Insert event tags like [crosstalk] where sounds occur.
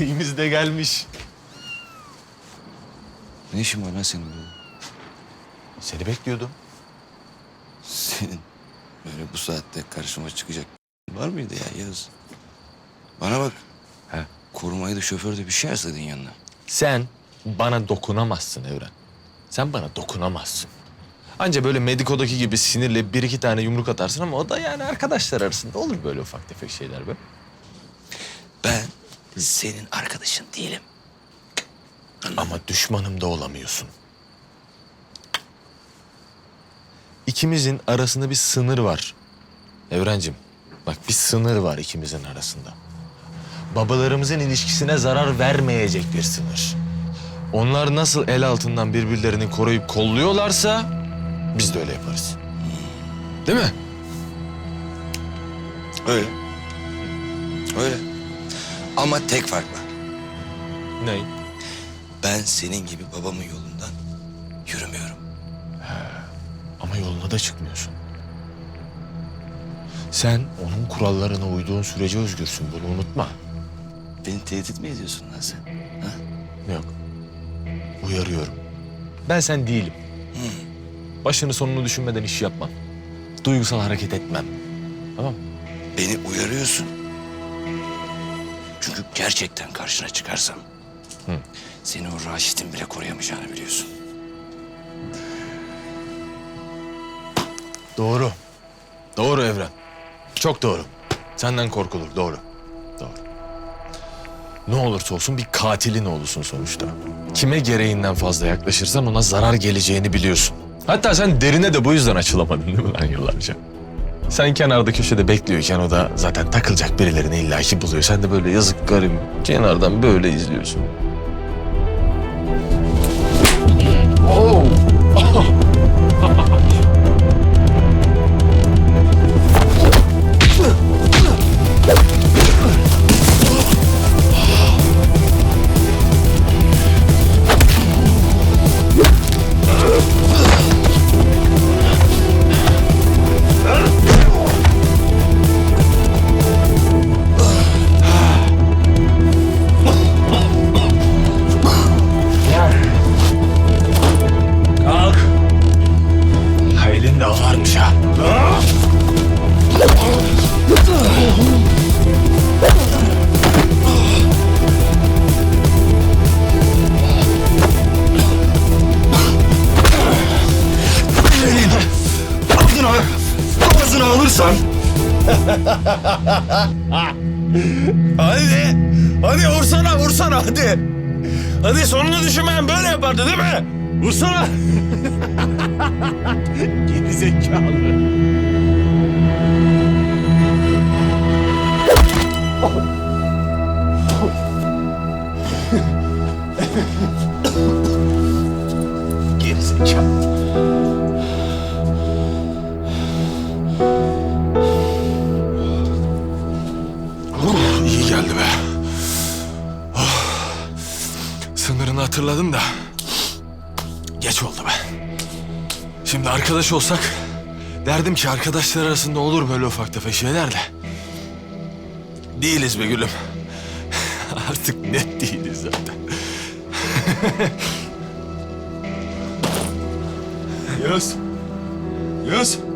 Beyimiz de gelmiş. Ne işin var lan senin burada? Seni bekliyordum. Senin böyle bu saatte karşıma çıkacak [laughs] var mıydı ya Yağız? Bana bak. He. Korumayı da şoför de bir şey yazsaydın yanına. Sen bana dokunamazsın Evren. Sen bana dokunamazsın. Anca böyle Mediko'daki gibi sinirle bir iki tane yumruk atarsın ama o da yani arkadaşlar arasında olur böyle ufak tefek şeyler be. Ben senin arkadaşın değilim. Ama düşmanım da olamıyorsun. İkimizin arasında bir sınır var. Evrencim, bak bir sınır var ikimizin arasında. Babalarımızın ilişkisine zarar vermeyecek bir sınır. Onlar nasıl el altından birbirlerini koruyup kolluyorlarsa biz de öyle yaparız. Değil mi? Öyle. Öyle. Ama tek fark var. Ne? Ben senin gibi babamın yolundan yürümüyorum. Ama yoluna da çıkmıyorsun. Sen onun kurallarına uyduğun sürece özgürsün. Bunu unutma. Beni tehdit mi ediyorsun lan sen? Ha? Yok. Uyarıyorum. Ben sen değilim. Başını sonunu düşünmeden iş yapmam. Duygusal hareket etmem. Tamam mı? Beni uyarıyorsun. Çünkü gerçekten karşına çıkarsam... Hı. ...seni o Raşit'in bile koruyamayacağını biliyorsun. Doğru. Doğru Evren. Çok doğru. Senden korkulur. Doğru. Doğru. Ne olursa olsun bir katilin oğlusun sonuçta. Kime gereğinden fazla yaklaşırsan ona zarar geleceğini biliyorsun. Hatta sen derine de bu yüzden açılamadın değil mi lan yıllarca? Sen kenarda köşede bekliyorken o da zaten takılacak birilerini illaki buluyor. Sen de böyle yazık garip kenardan böyle izliyorsun. Kalk. Ağzına, alırsan. hadi, hadi vursana, vursana hadi. Hadi sonunu düşünmeyen böyle yapardı değil mi? Vursana. Geri zekalı. Geri zekalı. İyi geldi be. Oh. Sınırını hatırladım da. Geç oldu be. Şimdi arkadaş olsak derdim ki arkadaşlar arasında olur böyle ufak tefek şeyler de. Değiliz be gülüm. [laughs] Artık net değiliz zaten. [laughs] Yunus. Yunus.